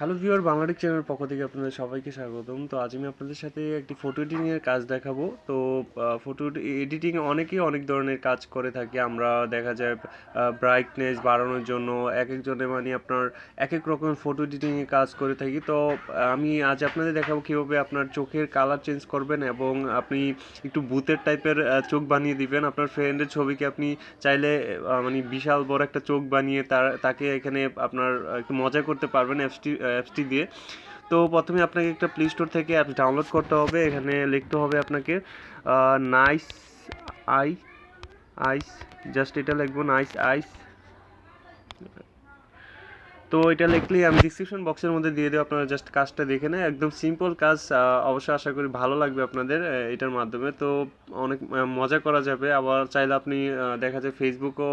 Hello viewer বাংলাটিক চ্যানেলের পক্ষ থেকে আপনাদের সবাইকে স্বাগতম। তো আজ আমি আপনাদের সাথে একটি ফটো এডিটিংয়ের কাজ দেখাবো। তো ফটো এডিটিং অনেকেই অনেক ধরনের কাজ করে থাকি। আমরা দেখা যায় ব্রাইটনেস বাড়ানোর জন্য এক একজনে মানে আপনার এক এক রকমের ফটো এডিটিংয়ে কাজ করে থাকি। তো, আমি আজ আপনাদের দেখাবো কীভাবে আপনার চোখের কালার চেঞ্জ করবেন এবং আপনি একটু বুথের টাইপের চোখ বানিয়ে দিবেন। আপনার ফ্রেন্ডের ছবিকে আপনি চাইলে মানে বিশাল বড় একটা চোখ বানিয়ে তার, তাকে এখানে আপনার একটু মজা করতে পারবেন। অ্যাপসটি অ্যাপসটি দিয়ে। তো প্রথমে আপনাকে একটা প্লে স্টোর থেকে অ্যাপস ডাউনলোড করতে হবে। এখানে লিখতে হবে আপনাকে নাইস আই আইস জাস্ট এটা লিখব নাইস আইস তো এটা লিখলেই আমি ডিসক্রিপশন বক্সের মধ্যে দিয়ে দেবো, আপনারা জাস্ট কাজটা দেখে নেয় একদম সিম্পল কাজ অবশ্যই আশা করি ভালো লাগবে আপনাদের এটার মাধ্যমে। তো অনেক মজা করা যাবে। আবার চাইলে আপনি দেখা যায় ফেসবুকও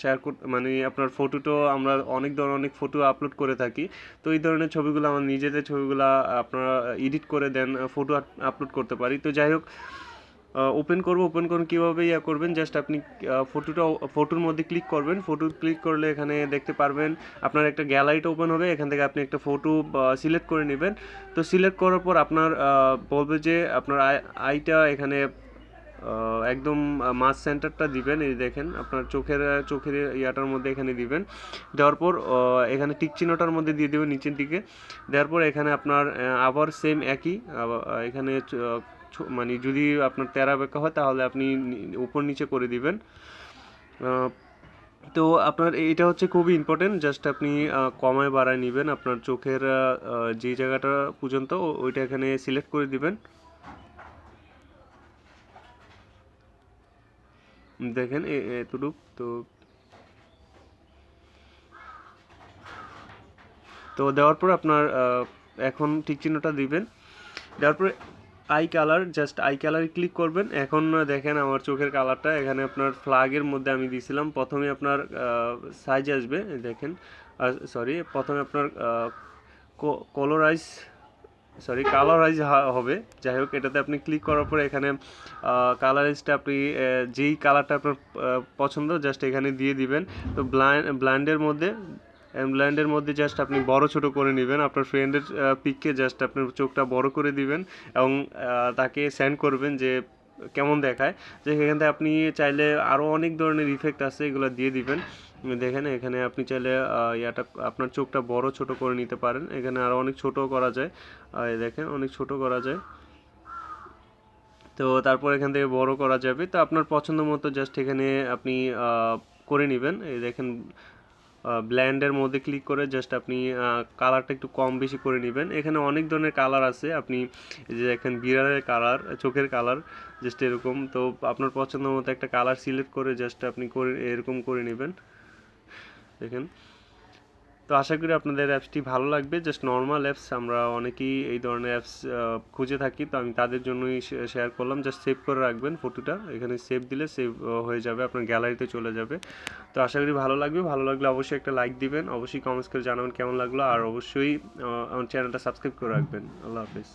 শেয়ার কর মানে আপনার ফটোটো আমরা অনেক ধরনের, অনেক ফটো আপলোড করে থাকি। তো এই ধরনের ছবিগুলো, আমার নিজেদের ছবিগুলো, আপনারা এডিট করে দেন ফটো আপলোড করতে পারি। তো যাই হোক ওপেন করব ওপেন করুন, কীভাবে ইয়া করবেন জাস্ট আপনি ফটোটা ফটোর মধ্যে ক্লিক করবেন ফটো ক্লিক করলে এখানে দেখতে পারবেন আপনার একটা গ্যালারিটা ওপেন হবে, এখান থেকে আপনি একটা ফটো সিলেক্ট করে নেবেন। তো সিলেক্ট করার পর আপনার বলবে যে আপনার আই- আইটা এখানে একদম মাছ সেন্টারটা দিবেন, এই দেখেন, আপনার চোখের চোখের ইয়াটার মধ্যে এখানে দিবেন। দেওয়ার পর এখানে টিক চিহ্নটার মধ্যে দিয়ে দেবেন নিচের দিকে। দেওয়ার পর এখানে আপনার আবার সেম একই এখানে মানে যদি আপনার তেরা বেঁকা হয়, তাহলে আপনি উপর নিচে করে দিবেন। তো আপনার এটা হচ্ছে খুবই ইম্পর্টেন্ট জাস্ট আপনি কমায় বাড়ায় নেবেন। আপনার চোখের যে জায়গাটা পর্যন্ত ওইটা এখানে সিলেক্ট করে দিবেন। দেখেন এতটুক, তো তো দেওয়ার পর আপনার এখন ঠিক চিহ্নটা দিবেন। দেওয়ার পরে আই কালার জাস্ট আই কালারে ক্লিক করবেন। এখন দেখেন আমার চোখের কালারটা এখানে আপনার ফ্লাগের মধ্যে আমি দিয়েছিলাম। প্রথমে আপনার সাইজ আসবে দেখেন। সরি প্রথমে আপনার কলোরাইজ সরি কালারাইজ হবে। যাই হোক, এটাতে আপনি ক্লিক করার পরে এখানে কালারাইজটা আপনি যেই কালারটা আপনার পছন্দ জাস্ট এখানে দিয়ে দিবেন। তো ব্লাইন্ড ব্ল্যান্ডের মধ্যে ব্ল্যান্ডের মধ্যে জাস্ট আপনি বড় ছোট করে নেবেন। আপনার ফ্রেন্ডের পিককে জাস্ট আপনার চোখটা বড় করে দিবেন এবং তাকে সেন্ড করবেন যে কেমন দেখায়। যে এখান থেকে আপনি চাইলে আরও অনেক ধরনের ইফেক্ট আছে, এগুলো দিয়ে দিবেন। দেখেন এখানে আপনি চাইলে ইয়াটা, আপনার চোখটা বড় ছোট করে নিতে পারেন। এখানে আরও অনেক ছোট করা যায়। দেখেন অনেক ছোট করা যায়। তো তারপর এখান থেকে বড় করা যাবে। তো আপনার পছন্দ মতো জাস্ট এখানে আপনি করে নেবেন। এই দেখেন ব্ল্যান্ডের মধ্যে ক্লিক করে জাস্ট আপনি কালারটা একটু কম বেশি করে নেবেন। এখানে অনেক ধরনের কালার আছে। আপনি যে দেখেন বিড়ালের কালার চোখের কালার জাস্ট এরকম। তো আপনার পছন্দ মতো একটা কালার সিলেক্ট করে জাস্ট আপনি করে, এরকম করে নেবেন। দেখেন। তো আশা করি আপনাদের অ্যাপসটি ভালো লাগবে। জাস্ট নর্মাল অ্যাপস আমরা অনেকেই এই ধরনের অ্যাপস খুঁজে থাকি, তো আমি তাদের জন্যই শেয়ার করলাম। জাস্ট সেভ করে রাখবেন ফটোটা এখানে সেভ দিলে সেভ হয়ে যাবে, আপনার গ্যালারিতে চলে যাবে। তো আশা করি ভালো লাগবে। ভালো লাগলে অবশ্যই একটা লাইক দিবেন। অবশ্যই কমেন্টস করে জানাবেন কেমন লাগল। আর অবশ্যই আমার চ্যানেলটা সাবস্ক্রাইব করে রাখবেন। আল্লাহ হাফিজ।